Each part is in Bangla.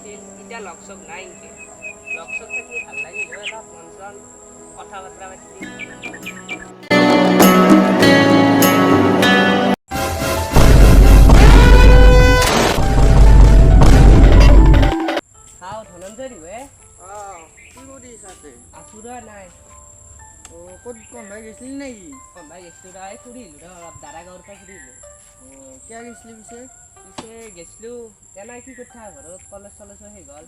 আছিল এতিয়া লগ নাই এনেকে লগ থাকি ভালো লাগিল অলপ মন চন কথা বতৰা পাতি চাওঁ ধনঞ্জয় দিবে অঁ কি কৰি আছোঁ? নাই। অঁ ক'ত কমাই গৈছিলি নেকি? কমাই গেছিলোঁ ৰ এই ফুৰিলোঁ ৰ অলপ দাদা গাঁৱৰ পৰা ফুৰিলোঁ। কিয় গৈছিলি পিছে? পিছে গেছিলোঁ। তেনেই কি কথা ঘৰত কলেজ চলেজো শেষ হ'ল।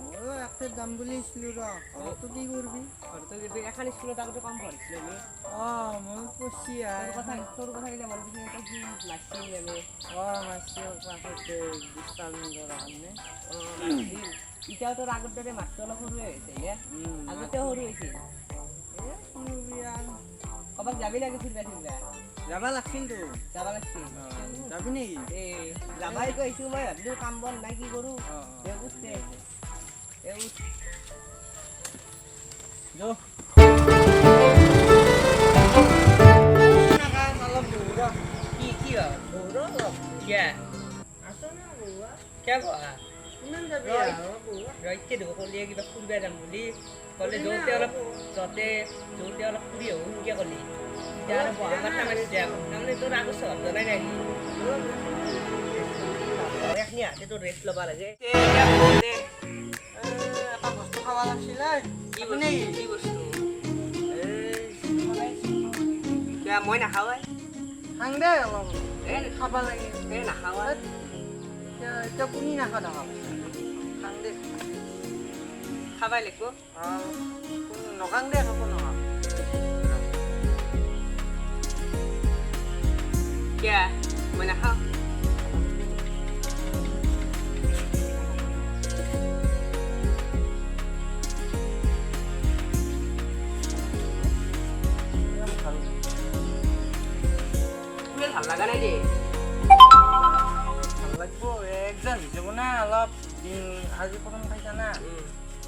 ময়ো একতে যাম বুলি আহিছিলোঁ ৰ। ঘৰতো কি কৰবি? ঘৰতো কিন্তু এখন স্কুলত আগতে কম পঢ়িছিলোঁ আমি। অঁ তোৰ কথা তোৰ কথা কিনে মন পিছে তই কি নাচছিল আমি অঁ মাছটো কাষতে ডিষ্টাৰ্বিং কৰা কাৰণে। অঁ এতিয়াও তোৰ আগৰ দৰে মাতটো অলপ সৰুৱে হৈছে নে আগতেও সৰু হৈছিল। কৰবি আৰু যাবি নেকি ফুৰিবা ফুৰিবা যাবা লাগছিলতো যাব লাগিছিল? যাবি নেকি? এই যাবাই কৈছোঁ মই ভাবিলোঁ কাম বন নাই কি কৰোঁ? দে উঠ দে উঠ। যো। কি কি কিয়া আছো না বহু কিয়া বহা কিমান যাবি? বহু ৰৈতে দিব কলিয়ে কিবা ফুৰিব যাম বুলি। ক'লে য'তে অলপ য'তে য'তে অলপ ফুৰি আহোঁ সেনেকৈ ক'লি। এতিয়া আৰু বহা আকৌ। তাৰমানে তোৰ আগৰ স্বভাৱ জনাই নাই এখনি হাতে তোৰ ৰেষ্ট ল'ব লাগে। এটা বস্তু খাব লাগছিলে। কি খাবি কি বস্তু? মই নাখাওঁ খাং দে অলপ। এ খাব লাগে। এ নাখাওঁ এতিয়া এতিয়া কোনি নাখা দেখা খাং দে খাবাই লাগিব নখাং দে খাব নখাং কিয়া? মই নাখাওঁ। ভালো লগা নাই দেই। ভালো লাগব একজাম হিচাব না অলপ দিন আজি প্ৰথম খাইছা না।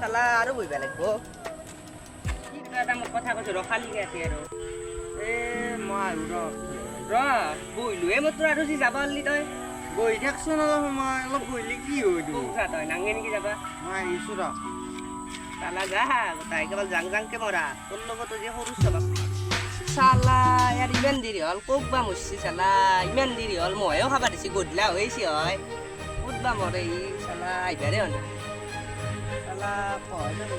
চালা আৰু বহিব লাগিব। কি এটা মোৰ কথা কৈছো ৰখালি ইয়াতে আৰু। এই মই আহিব ৰ ৰ বহিলোৱে মই তোৰ আৰু যি যাব পাৰিলি তই। বহি থাকচোন অলপ সময় অলপ বহিলে কি হয় তোৰ কথা তই নাঙে নেকি যাবা? মই আহিছোঁ ৰ। চালা যা গোটাই কেৱল জাং জাংকে মৰা। তোৰ লগত যে সৰু স্বভাৱ চালা ইয়াৰ ইমান দেৰি হ'ল ক'ত বা মৰছি চালা ইমান দেৰি হ'ল মহেও খাবা দিছি গধূলা হৈছে হয়। ক'ত বা মৰে ই চালা আহিবাৰে হ'ল চালা পঢ়াই যাব।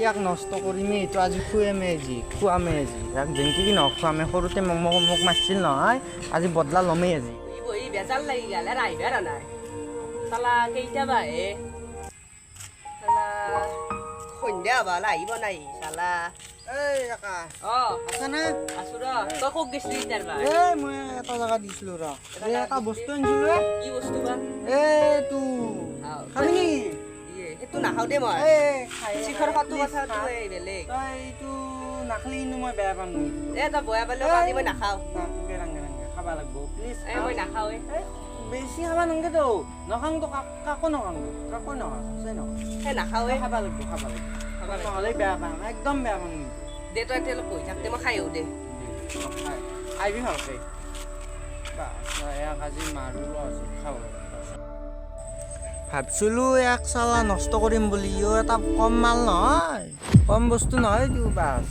ইয়াক নষ্ট কৰিমে এইটো আজি খুৱামে আজি খুৱামে আজি ইয়াক যেনেকৈ কি নহওক খুৱামে সৰুতে মোক মোক মাৰিছিল নহয়, আজি বদলা ল'মেই আজি। বহি বহি বেজাৰ লাগি গেল আহিবাৰ নাই। চালা, কেইটা বা হে চালা, সন্ধিয়া আহিব নাই, চালা। এই আকাশ অ আছা না আছো ৰ তই ক'ত গৈছিলি তাৰ বা এই মই এটা জেগা দিছিলোঁ ৰ এই এটা বস্তু আনিছিলোঁ এ কি বস্তু বা এইটো আও। খাবি নেকি ইয়ে, সেইটো নাখাওঁ দেই মই এই খাই শিখৰ খোৱাটো please কথাটো খা। এই বেলেগ তই এইটো নাখালি কিন্তু মই বেয়া পাম নেকি এ তই বয়া পালেও আজি মই নাখাওঁ তোকে ৰাঙে ৰাঙে খাব লাগিব প্লিজ এ মই নাখাওঁ এ বেছি খাব নালাগে তো নখাং তো কাকো নখাং কাকো নখাং নাখাওঁ খাব লাগিব খাব লাগিব। নহ'লে বেয়া পাম একদম বেয়া পাম কিন্তু দে তই এতিয়া অলপ বহি থাক দে মই খাই আহোঁ দে আহিবি ভালকে ইয়াক আজি মাৰো আছে খাব ভাবছিলোঁ এক চালা নষ্ট কৰিম বুলি ইও এটা কম মাল নহয় কম বস্তু নহয় দিওঁ বাছ।